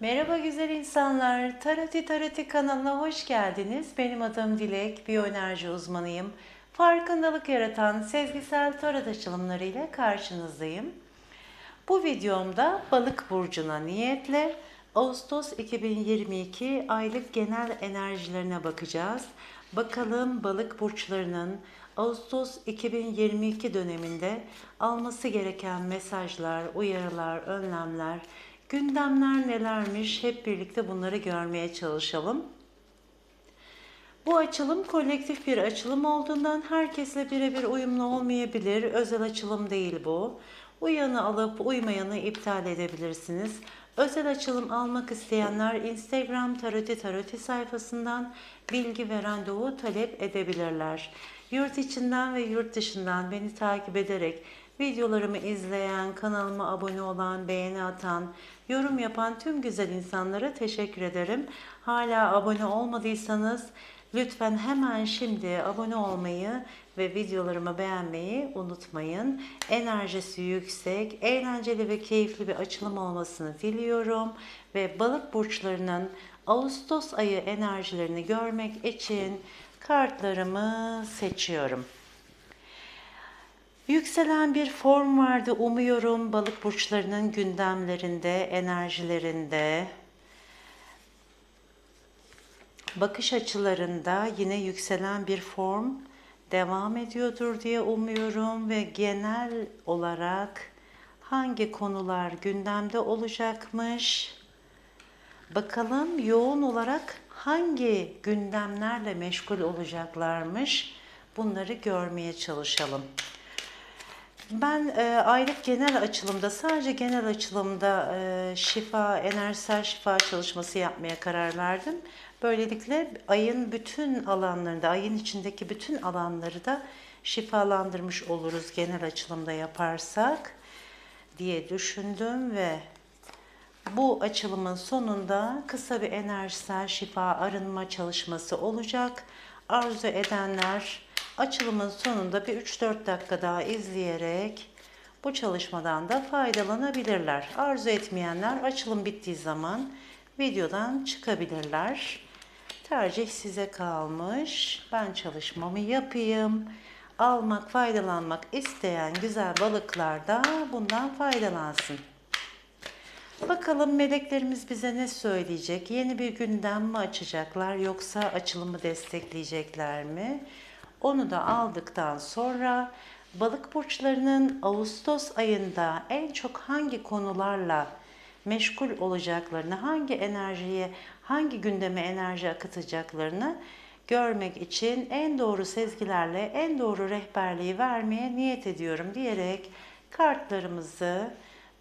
Merhaba güzel insanlar. Taroti Taroti kanalına hoş geldiniz. Benim adım Dilek, biyoenerji uzmanıyım. Farkındalık yaratan sezgisel tarot açılımları ile karşınızdayım. Bu videomda balık burcuna niyetle Ağustos 2022 aylık genel enerjilerine bakacağız. Bakalım balık burçlarının Ağustos 2022 döneminde alması gereken mesajlar, uyarılar, önlemler, gündemler nelermiş hep birlikte bunları görmeye çalışalım. Bu açılım kolektif bir açılım olduğundan herkesle birebir uyumlu olmayabilir. Özel açılım değil bu. Uyanı alıp uymayanı iptal edebilirsiniz. Özel açılım almak isteyenler Instagram Taroti Taroti sayfasından bilgi ve randevu talep edebilirler. Yurt içinden ve yurt dışından beni takip ederek videolarımı izleyen, kanalıma abone olan, beğeni atan, yorum yapan tüm güzel insanlara teşekkür ederim. Hala abone olmadıysanız Lütfen hemen şimdi abone olmayı ve videolarımı beğenmeyi unutmayın. Enerjisi yüksek, eğlenceli ve keyifli bir açılım olmasını diliyorum. Ve balık burçlarının Ağustos ayı enerjilerini görmek için kartlarımı seçiyorum. Yükselen bir form vardı umuyorum balık burçlarının gündemlerinde, enerjilerinde bakış açılarında yine yükselen bir form devam ediyordur diye umuyorum ve genel olarak hangi konular gündemde olacakmış? Bakalım yoğun olarak hangi gündemlerle meşgul olacaklarmış? Bunları görmeye çalışalım. Ben e, aylık genel açılımda, sadece genel açılımda e, şifa, enerjisel şifa çalışması yapmaya karar verdim. Böylelikle ayın bütün alanlarında, ayın içindeki bütün alanları da şifalandırmış oluruz genel açılımda yaparsak diye düşündüm ve bu açılımın sonunda kısa bir enerjisel şifa arınma çalışması olacak. Arzu edenler açılımın sonunda bir 3-4 dakika daha izleyerek bu çalışmadan da faydalanabilirler. Arzu etmeyenler açılım bittiği zaman videodan çıkabilirler. Tercih size kalmış. Ben çalışmamı yapayım. Almak, faydalanmak isteyen güzel balıklar da bundan faydalansın. Bakalım meleklerimiz bize ne söyleyecek? Yeni bir gündem mi açacaklar yoksa açılımı destekleyecekler mi? Onu da aldıktan sonra balık burçlarının Ağustos ayında en çok hangi konularla meşgul olacaklarını, hangi enerjiye, hangi gündeme enerji akıtacaklarını görmek için en doğru sezgilerle en doğru rehberliği vermeye niyet ediyorum diyerek kartlarımızı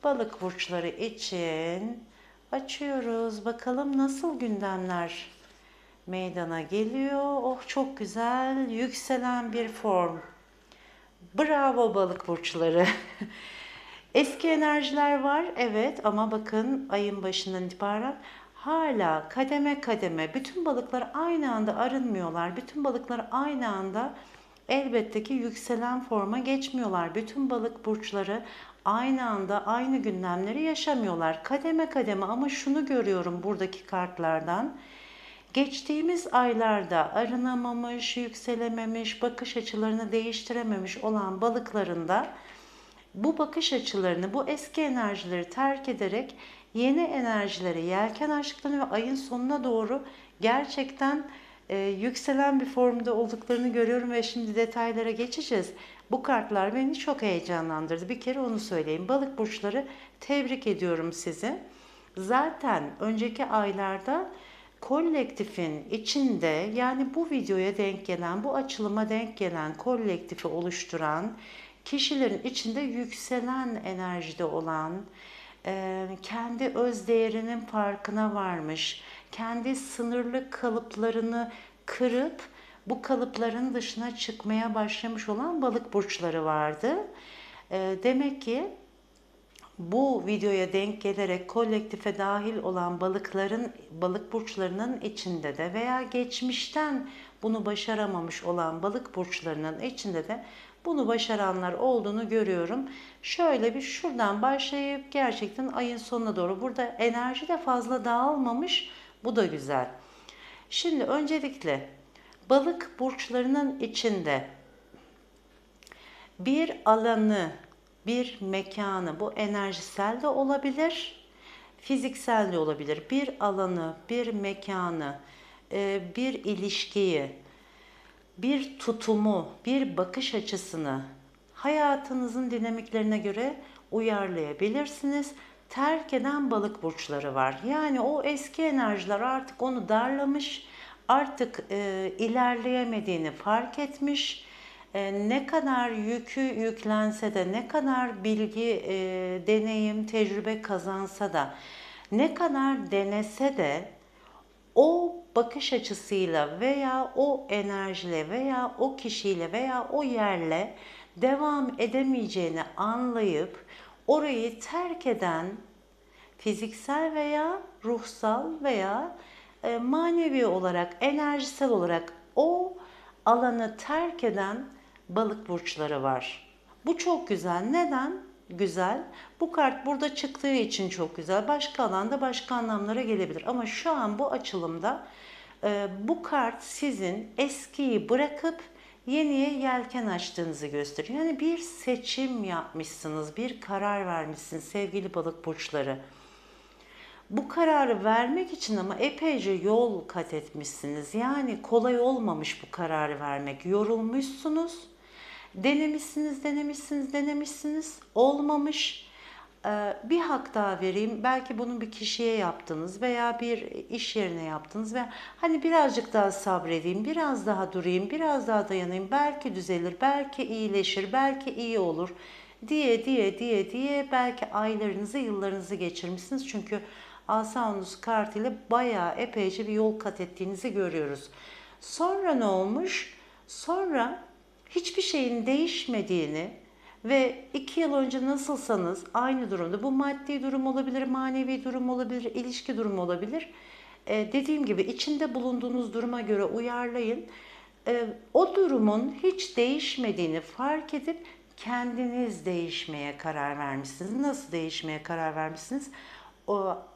balık burçları için açıyoruz. Bakalım nasıl gündemler meydana geliyor. Oh çok güzel yükselen bir form. Bravo balık burçları. Eski enerjiler var evet ama bakın ayın başından itibaren hala kademe kademe bütün balıklar aynı anda arınmıyorlar. Bütün balıklar aynı anda elbette ki yükselen forma geçmiyorlar. Bütün balık burçları aynı anda aynı gündemleri yaşamıyorlar. Kademe kademe ama şunu görüyorum buradaki kartlardan. Geçtiğimiz aylarda arınamamış, yükselememiş, bakış açılarını değiştirememiş olan balıklarında bu bakış açılarını, bu eski enerjileri terk ederek yeni enerjilere yelken açtıklarını ve ayın sonuna doğru gerçekten e, yükselen bir formda olduklarını görüyorum ve şimdi detaylara geçeceğiz. Bu kartlar beni çok heyecanlandırdı. Bir kere onu söyleyeyim. Balık burçları tebrik ediyorum sizi. Zaten önceki aylarda kolektifin içinde yani bu videoya denk gelen, bu açılıma denk gelen kolektifi oluşturan kişilerin içinde yükselen enerjide olan, e, kendi öz değerinin farkına varmış, kendi sınırlı kalıplarını kırıp bu kalıpların dışına çıkmaya başlamış olan balık burçları vardı. E, demek ki bu videoya denk gelerek kolektife dahil olan balıkların balık burçlarının içinde de veya geçmişten bunu başaramamış olan balık burçlarının içinde de Bunu başaranlar olduğunu görüyorum. Şöyle bir şuradan başlayıp gerçekten ayın sonuna doğru. Burada enerji de fazla dağılmamış. Bu da güzel. Şimdi öncelikle balık burçlarının içinde bir alanı, bir mekanı, bu enerjisel de olabilir, fiziksel de olabilir. Bir alanı, bir mekanı, e, bir ilişkiyi, bir tutumu, bir bakış açısını hayatınızın dinamiklerine göre uyarlayabilirsiniz. Terk eden balık burçları var. Yani o eski enerjiler artık onu darlamış, artık e, ilerleyemediğini fark etmiş. E, ne kadar yükü yüklense de, ne kadar bilgi, e, deneyim, tecrübe kazansa da, ne kadar denese de o bakış açısıyla veya o enerjiyle veya o kişiyle veya o yerle devam edemeyeceğini anlayıp orayı terk eden fiziksel veya ruhsal veya e, manevi olarak, enerjisel olarak o alanı terk eden balık burçları var. Bu çok güzel. Neden? Güzel. Bu kart burada çıktığı için çok güzel. Başka alanda başka anlamlara gelebilir. Ama şu an bu açılımda e, bu kart sizin eskiyi bırakıp yeniye yelken açtığınızı gösteriyor. Yani bir seçim yapmışsınız, bir karar vermişsiniz sevgili balık burçları. Bu kararı vermek için ama epeyce yol kat etmişsiniz. Yani kolay olmamış bu kararı vermek. Yorulmuşsunuz. Denemişsiniz, denemişsiniz, denemişsiniz. Olmamış. Ee, bir hak daha vereyim. Belki bunu bir kişiye yaptınız veya bir iş yerine yaptınız ve hani birazcık daha sabredeyim, biraz daha durayım, biraz daha dayanayım. Belki düzelir, belki iyileşir, belki iyi olur diye diye diye diye belki aylarınızı, yıllarınızı geçirmişsiniz. Çünkü Asaunus kartıyla bayağı epeyce bir yol kat ettiğinizi görüyoruz. Sonra ne olmuş? Sonra hiçbir şeyin değişmediğini ve iki yıl önce nasılsanız aynı durumda bu maddi durum olabilir, manevi durum olabilir, ilişki durumu olabilir. Ee, dediğim gibi içinde bulunduğunuz duruma göre uyarlayın. Ee, o durumun hiç değişmediğini fark edip kendiniz değişmeye karar vermişsiniz. Nasıl değişmeye karar vermişsiniz?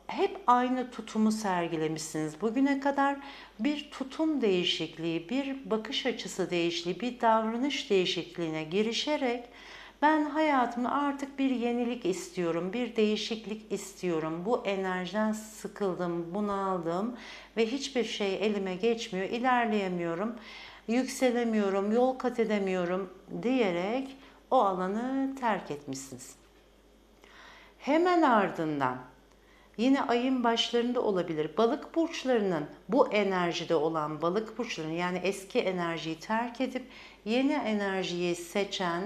Hep aynı tutumu sergilemişsiniz. Bugüne kadar bir tutum değişikliği, bir bakış açısı değişikliği, bir davranış değişikliğine girişerek ben hayatımda artık bir yenilik istiyorum, bir değişiklik istiyorum. Bu enerjiden sıkıldım, bunaldım ve hiçbir şey elime geçmiyor, ilerleyemiyorum, yükselemiyorum, yol kat edemiyorum diyerek o alanı terk etmişsiniz. Hemen ardından yine ayın başlarında olabilir. Balık burçlarının bu enerjide olan balık burçlarının yani eski enerjiyi terk edip yeni enerjiyi seçen,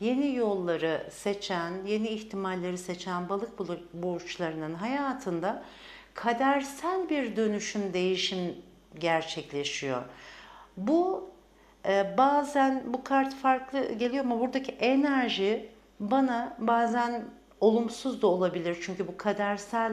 yeni yolları seçen, yeni ihtimalleri seçen balık burçlarının hayatında kadersel bir dönüşüm, değişim gerçekleşiyor. Bu e, bazen bu kart farklı geliyor ama buradaki enerji bana bazen olumsuz da olabilir. Çünkü bu kadersel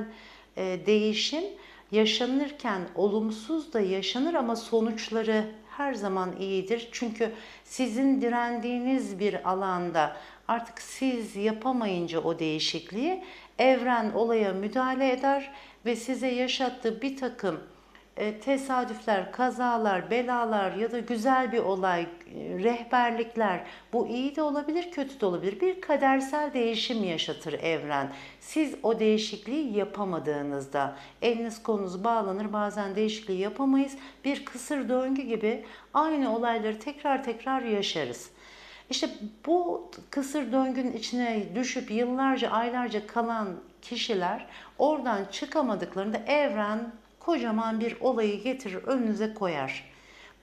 e, değişim yaşanırken olumsuz da yaşanır ama sonuçları her zaman iyidir. Çünkü sizin direndiğiniz bir alanda artık siz yapamayınca o değişikliği evren olaya müdahale eder ve size yaşattığı bir takım tesadüfler, kazalar, belalar ya da güzel bir olay, e, rehberlikler bu iyi de olabilir, kötü de olabilir. Bir kadersel değişim yaşatır evren. Siz o değişikliği yapamadığınızda eliniz kolunuz bağlanır bazen değişikliği yapamayız. Bir kısır döngü gibi aynı olayları tekrar tekrar yaşarız. İşte bu kısır döngünün içine düşüp yıllarca, aylarca kalan kişiler oradan çıkamadıklarında evren kocaman bir olayı getirir önünüze koyar.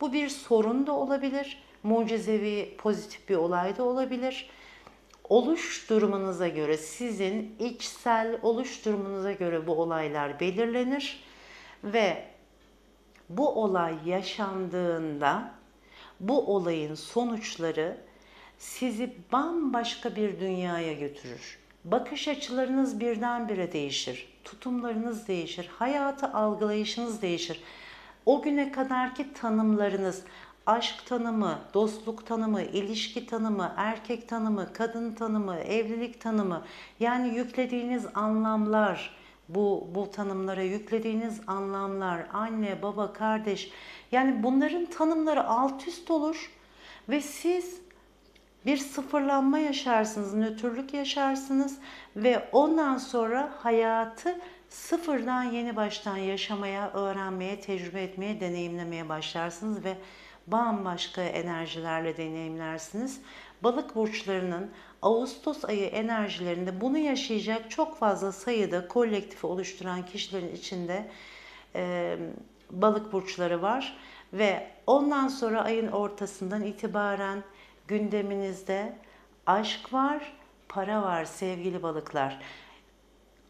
Bu bir sorun da olabilir, mucizevi pozitif bir olay da olabilir. Oluş durumunuza göre sizin içsel oluş durumunuza göre bu olaylar belirlenir ve bu olay yaşandığında bu olayın sonuçları sizi bambaşka bir dünyaya götürür. Bakış açılarınız birdenbire değişir. Tutumlarınız değişir. Hayatı algılayışınız değişir. O güne kadarki tanımlarınız aşk tanımı, dostluk tanımı, ilişki tanımı, erkek tanımı, kadın tanımı, evlilik tanımı yani yüklediğiniz anlamlar bu bu tanımlara yüklediğiniz anlamlar anne, baba, kardeş yani bunların tanımları alt üst olur ve siz bir sıfırlanma yaşarsınız, nötrlük yaşarsınız ve ondan sonra hayatı sıfırdan yeni baştan yaşamaya, öğrenmeye, tecrübe etmeye, deneyimlemeye başlarsınız ve bambaşka enerjilerle deneyimlersiniz. Balık burçlarının Ağustos ayı enerjilerinde bunu yaşayacak çok fazla sayıda kolektifi oluşturan kişilerin içinde e, balık burçları var ve ondan sonra ayın ortasından itibaren gündeminizde aşk var, para var sevgili balıklar.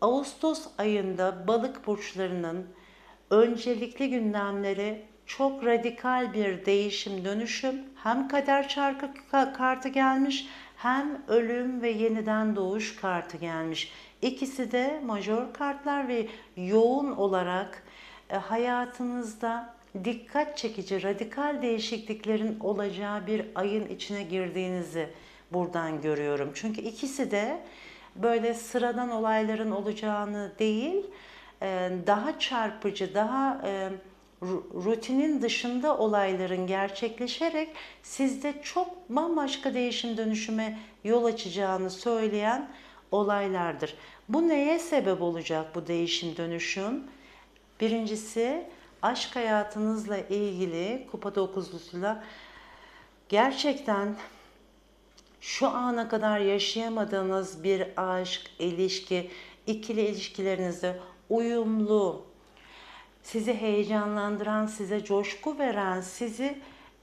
Ağustos ayında balık burçlarının öncelikli gündemleri çok radikal bir değişim, dönüşüm. Hem kader çarkı kartı gelmiş hem ölüm ve yeniden doğuş kartı gelmiş. İkisi de majör kartlar ve yoğun olarak e, hayatınızda dikkat çekici radikal değişikliklerin olacağı bir ayın içine girdiğinizi buradan görüyorum. Çünkü ikisi de böyle sıradan olayların olacağını değil, e, daha çarpıcı, daha e, rutinin dışında olayların gerçekleşerek sizde çok bambaşka değişim dönüşüme yol açacağını söyleyen olaylardır. Bu neye sebep olacak bu değişim dönüşüm? Birincisi aşk hayatınızla ilgili kupa dokuzlusuyla gerçekten şu ana kadar yaşayamadığınız bir aşk, ilişki, ikili ilişkilerinizde uyumlu, sizi heyecanlandıran, size coşku veren, sizi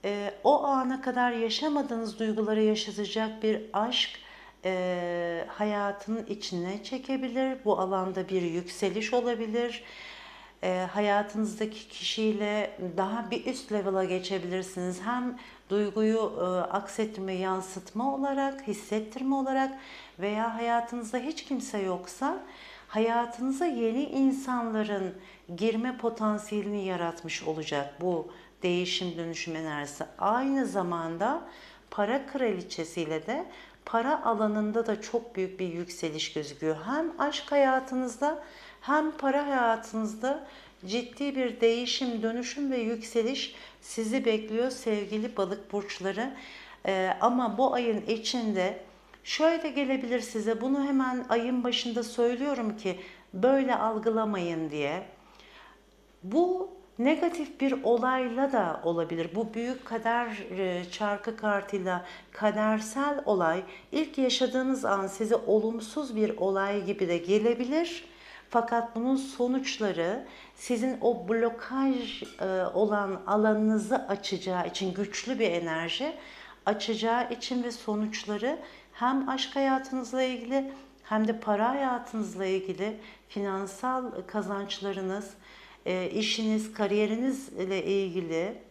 e, o ana kadar yaşamadığınız duyguları yaşatacak bir aşk e, hayatının içine çekebilir. Bu alanda bir yükseliş olabilir. E, hayatınızdaki kişiyle daha bir üst level'a geçebilirsiniz. Hem duyguyu e, aksettirme, yansıtma olarak, hissettirme olarak veya hayatınızda hiç kimse yoksa hayatınıza yeni insanların girme potansiyelini yaratmış olacak bu değişim dönüşüm enerjisi. Aynı zamanda para kraliçesiyle de para alanında da çok büyük bir yükseliş gözüküyor. Hem aşk hayatınızda hem para hayatınızda ciddi bir değişim, dönüşüm ve yükseliş sizi bekliyor sevgili balık burçları. Ee, ama bu ayın içinde şöyle gelebilir size. Bunu hemen ayın başında söylüyorum ki böyle algılamayın diye. Bu negatif bir olayla da olabilir. Bu büyük kader e, çarkı kartıyla kadersel olay ilk yaşadığınız an size olumsuz bir olay gibi de gelebilir. Fakat bunun sonuçları sizin o blokaj e, olan alanınızı açacağı için güçlü bir enerji açacağı için ve sonuçları hem aşk hayatınızla ilgili hem de para hayatınızla ilgili finansal kazançlarınız, e, işiniz, kariyeriniz ile ilgili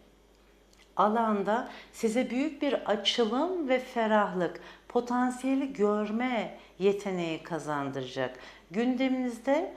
alanda size büyük bir açılım ve ferahlık, potansiyeli görme yeteneği kazandıracak. Gündeminizde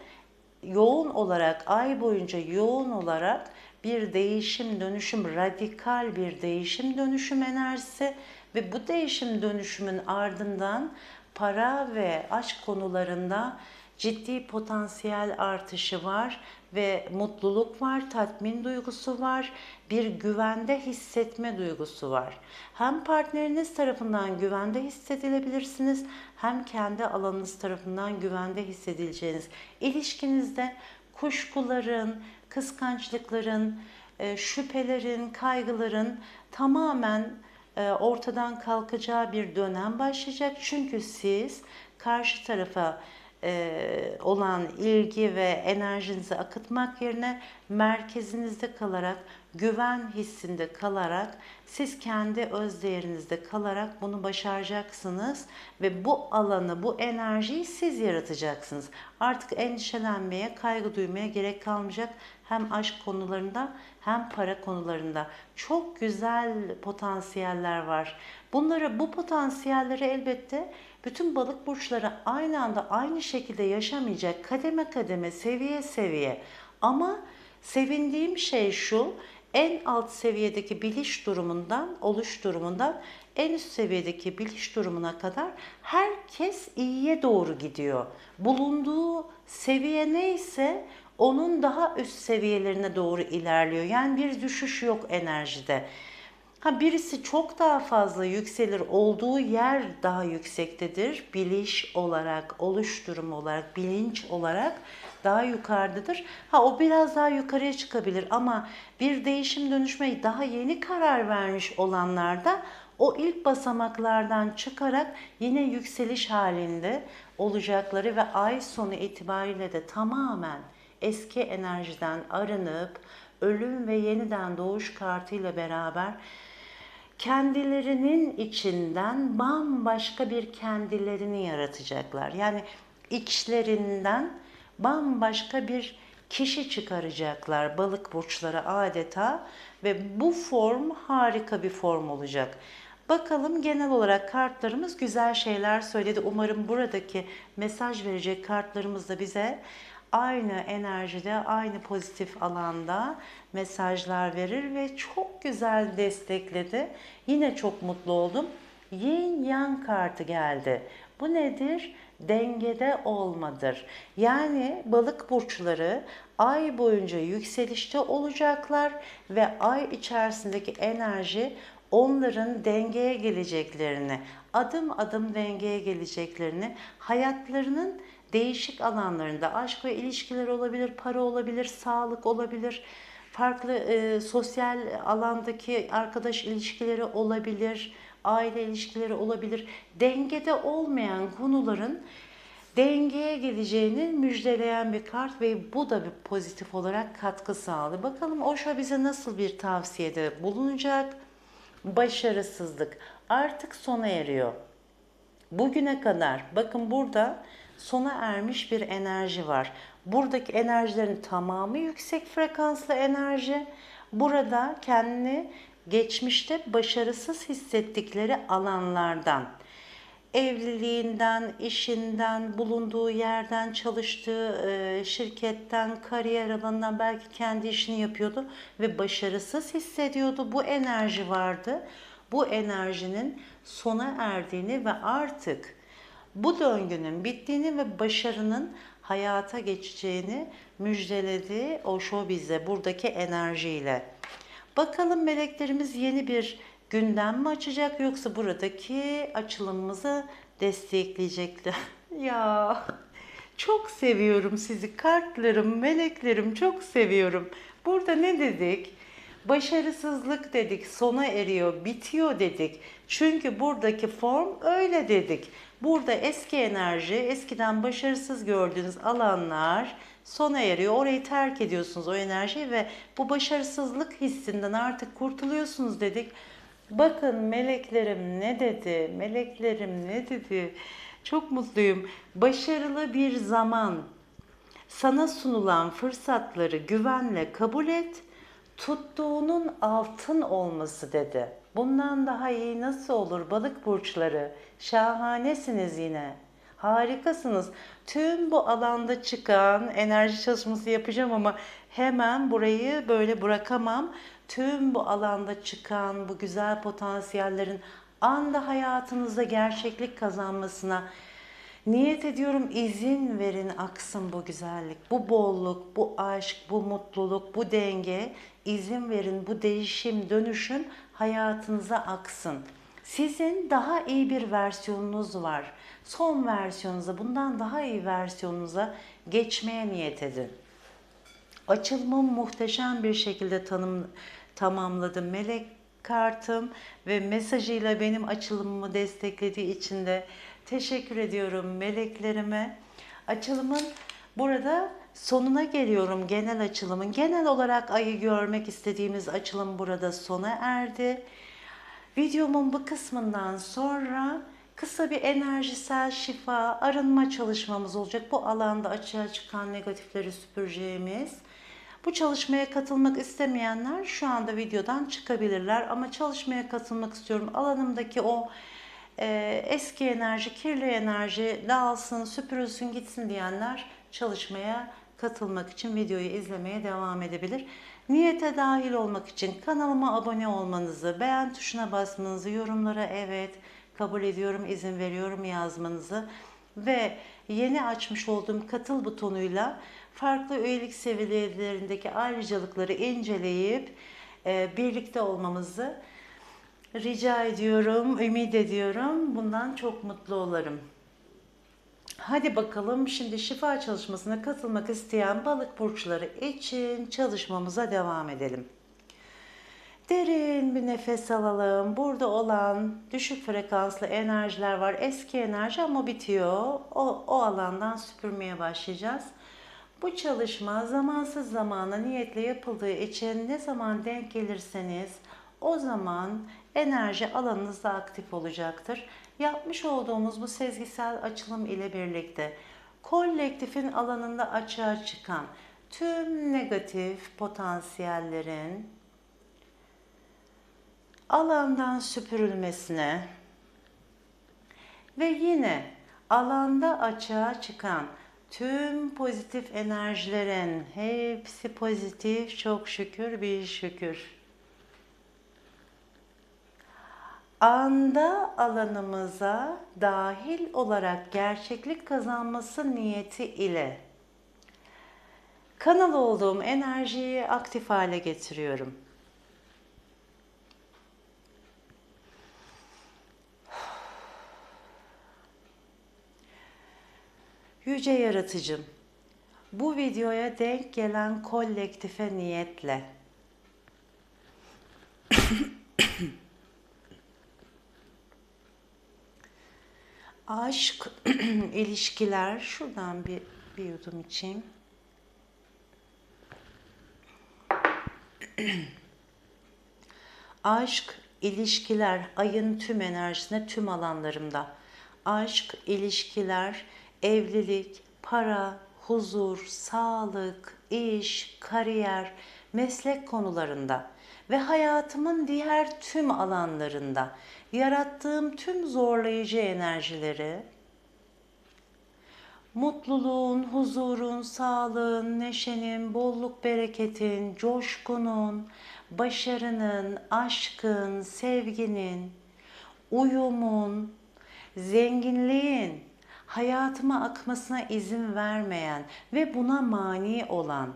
yoğun olarak ay boyunca yoğun olarak bir değişim, dönüşüm, radikal bir değişim, dönüşüm enerjisi ve bu değişim dönüşümün ardından para ve aşk konularında ciddi potansiyel artışı var ve mutluluk var, tatmin duygusu var, bir güvende hissetme duygusu var. Hem partneriniz tarafından güvende hissedilebilirsiniz, hem kendi alanınız tarafından güvende hissedileceğiniz ilişkinizde kuşkuların, kıskançlıkların, e, şüphelerin, kaygıların tamamen e, ortadan kalkacağı bir dönem başlayacak. Çünkü siz karşı tarafa olan ilgi ve enerjinizi akıtmak yerine merkezinizde kalarak, güven hissinde kalarak, siz kendi öz değerinizde kalarak bunu başaracaksınız ve bu alanı, bu enerjiyi siz yaratacaksınız. Artık endişelenmeye, kaygı duymaya gerek kalmayacak hem aşk konularında hem para konularında. Çok güzel potansiyeller var. Bunları, bu potansiyelleri elbette bütün balık burçları aynı anda aynı şekilde yaşamayacak kademe kademe seviye seviye ama sevindiğim şey şu en alt seviyedeki biliş durumundan, oluş durumundan en üst seviyedeki biliş durumuna kadar herkes iyiye doğru gidiyor. Bulunduğu seviye neyse onun daha üst seviyelerine doğru ilerliyor. Yani bir düşüş yok enerjide. Ha birisi çok daha fazla yükselir, olduğu yer daha yüksektedir. Biliş olarak, oluş durumu olarak, bilinç olarak daha yukarıdadır. Ha o biraz daha yukarıya çıkabilir ama bir değişim dönüşmeyi daha yeni karar vermiş olanlarda o ilk basamaklardan çıkarak yine yükseliş halinde olacakları ve ay sonu itibariyle de tamamen eski enerjiden arınıp ölüm ve yeniden doğuş kartıyla beraber kendilerinin içinden bambaşka bir kendilerini yaratacaklar. Yani içlerinden bambaşka bir kişi çıkaracaklar balık burçları adeta ve bu form harika bir form olacak. Bakalım genel olarak kartlarımız güzel şeyler söyledi. Umarım buradaki mesaj verecek kartlarımız da bize aynı enerjide, aynı pozitif alanda mesajlar verir ve çok güzel destekledi. Yine çok mutlu oldum. Yin Yang kartı geldi. Bu nedir? Dengede olmadır. Yani balık burçları ay boyunca yükselişte olacaklar ve ay içerisindeki enerji onların dengeye geleceklerini, adım adım dengeye geleceklerini, hayatlarının değişik alanlarında aşk ve ilişkiler olabilir, para olabilir, sağlık olabilir, farklı e, sosyal alandaki arkadaş ilişkileri olabilir, aile ilişkileri olabilir. Dengede olmayan konuların dengeye geleceğini müjdeleyen bir kart ve bu da bir pozitif olarak katkı sağladı. Bakalım Osho bize nasıl bir tavsiyede bulunacak? Başarısızlık artık sona eriyor. Bugüne kadar bakın burada sona ermiş bir enerji var. Buradaki enerjilerin tamamı yüksek frekanslı enerji. Burada kendini geçmişte başarısız hissettikleri alanlardan, evliliğinden, işinden, bulunduğu yerden, çalıştığı e, şirketten, kariyer alanından belki kendi işini yapıyordu ve başarısız hissediyordu. Bu enerji vardı. Bu enerjinin sona erdiğini ve artık bu döngünün bittiğini ve başarının hayata geçeceğini müjdeledi o show bize buradaki enerjiyle. Bakalım meleklerimiz yeni bir gündem mi açacak yoksa buradaki açılımımızı destekleyecekler. ya çok seviyorum sizi kartlarım, meleklerim çok seviyorum. Burada ne dedik? Başarısızlık dedik, sona eriyor, bitiyor dedik. Çünkü buradaki form öyle dedik. Burada eski enerji, eskiden başarısız gördüğünüz alanlar sona eriyor. Orayı terk ediyorsunuz o enerjiyi ve bu başarısızlık hissinden artık kurtuluyorsunuz dedik. Bakın meleklerim ne dedi? Meleklerim ne dedi? Çok mutluyum. Başarılı bir zaman sana sunulan fırsatları güvenle kabul et. Tuttuğunun altın olması dedi. Bundan daha iyi nasıl olur balık burçları? Şahanesiniz yine. Harikasınız. Tüm bu alanda çıkan enerji çalışması yapacağım ama hemen burayı böyle bırakamam. Tüm bu alanda çıkan bu güzel potansiyellerin anda hayatınızda gerçeklik kazanmasına niyet ediyorum izin verin aksın bu güzellik, bu bolluk, bu aşk, bu mutluluk, bu denge izin verin bu değişim, dönüşüm hayatınıza aksın. Sizin daha iyi bir versiyonunuz var. Son versiyonunuza, bundan daha iyi versiyonunuza geçmeye niyet edin. Açılımı muhteşem bir şekilde tanım, tamamladım. Melek kartım ve mesajıyla benim açılımımı desteklediği için de teşekkür ediyorum meleklerime. Açılımın burada sonuna geliyorum genel açılımın. Genel olarak ayı görmek istediğimiz açılım burada sona erdi. Videomun bu kısmından sonra kısa bir enerjisel şifa, arınma çalışmamız olacak. Bu alanda açığa çıkan negatifleri süpüreceğimiz. Bu çalışmaya katılmak istemeyenler şu anda videodan çıkabilirler. Ama çalışmaya katılmak istiyorum. Alanımdaki o e, eski enerji, kirli enerji dağılsın, süpürülsün, gitsin diyenler çalışmaya katılmak için videoyu izlemeye devam edebilir. Niyete dahil olmak için kanalıma abone olmanızı, beğen tuşuna basmanızı, yorumlara evet, kabul ediyorum, izin veriyorum yazmanızı ve yeni açmış olduğum katıl butonuyla farklı üyelik seviyelerindeki ayrıcalıkları inceleyip e, birlikte olmamızı rica ediyorum, ümit ediyorum. Bundan çok mutlu olurum. Hadi bakalım şimdi şifa çalışmasına katılmak isteyen balık burçları için çalışmamıza devam edelim. Derin bir nefes alalım. Burada olan düşük frekanslı enerjiler var. Eski enerji ama bitiyor. O, o alandan süpürmeye başlayacağız. Bu çalışma zamansız zamana niyetle yapıldığı için ne zaman denk gelirseniz o zaman enerji alanınızda aktif olacaktır. Yapmış olduğumuz bu sezgisel açılım ile birlikte kolektifin alanında açığa çıkan tüm negatif potansiyellerin alandan süpürülmesine ve yine alanda açığa çıkan tüm pozitif enerjilerin hepsi pozitif çok şükür bir şükür. Anda alanımıza dahil olarak gerçeklik kazanması niyeti ile kanal olduğum enerjiyi aktif hale getiriyorum. Yüce Yaratıcım, bu videoya denk gelen kolektife niyetle aşk, ilişkiler, şuradan bir, bir yudum içeyim. aşk, ilişkiler, ayın tüm enerjisine, tüm alanlarımda. Aşk, ilişkiler, evlilik, para, huzur, sağlık, iş, kariyer, meslek konularında ve hayatımın diğer tüm alanlarında yarattığım tüm zorlayıcı enerjileri mutluluğun, huzurun, sağlığın, neşenin, bolluk bereketin, coşkunun, başarının, aşkın, sevginin, uyumun, zenginliğin hayatıma akmasına izin vermeyen ve buna mani olan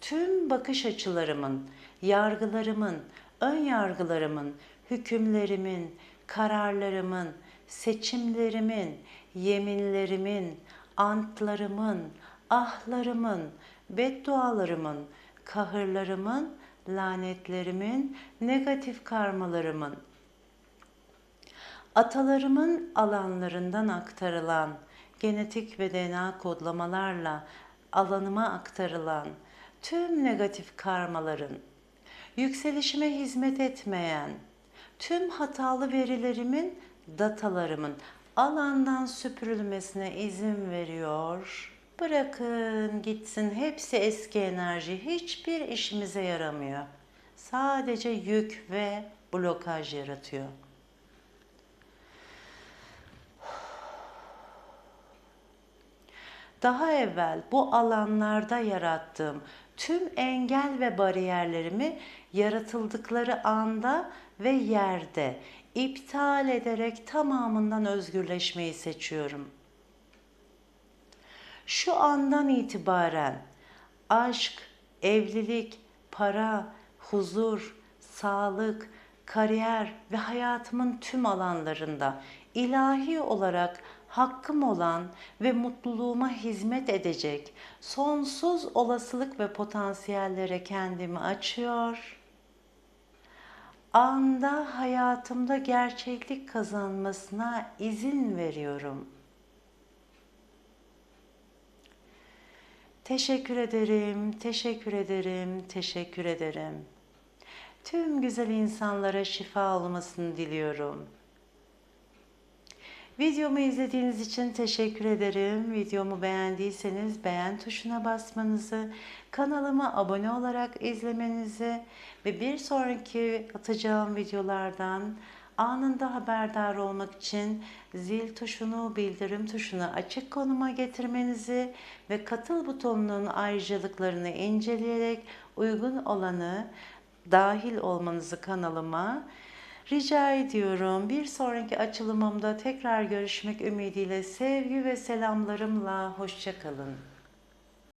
tüm bakış açılarımın, yargılarımın, ön yargılarımın, hükümlerimin, kararlarımın, seçimlerimin, yeminlerimin, antlarımın, ahlarımın, beddualarımın, kahırlarımın, lanetlerimin, negatif karmalarımın, atalarımın alanlarından aktarılan, genetik ve DNA kodlamalarla alanıma aktarılan tüm negatif karmaların, yükselişime hizmet etmeyen, tüm hatalı verilerimin, datalarımın alandan süpürülmesine izin veriyor. Bırakın gitsin hepsi eski enerji hiçbir işimize yaramıyor. Sadece yük ve blokaj yaratıyor. Daha evvel bu alanlarda yarattığım tüm engel ve bariyerlerimi yaratıldıkları anda ve yerde iptal ederek tamamından özgürleşmeyi seçiyorum. Şu andan itibaren aşk, evlilik, para, huzur, sağlık, kariyer ve hayatımın tüm alanlarında ilahi olarak hakkım olan ve mutluluğuma hizmet edecek sonsuz olasılık ve potansiyellere kendimi açıyor. Anda hayatımda gerçeklik kazanmasına izin veriyorum. Teşekkür ederim, teşekkür ederim, teşekkür ederim. Tüm güzel insanlara şifa olmasını diliyorum. Videomu izlediğiniz için teşekkür ederim. Videomu beğendiyseniz beğen tuşuna basmanızı, kanalıma abone olarak izlemenizi ve bir sonraki atacağım videolardan Anında haberdar olmak için zil tuşunu, bildirim tuşunu açık konuma getirmenizi ve katıl butonunun ayrıcalıklarını inceleyerek uygun olanı dahil olmanızı kanalıma rica ediyorum. Bir sonraki açılımımda tekrar görüşmek ümidiyle sevgi ve selamlarımla hoşçakalın.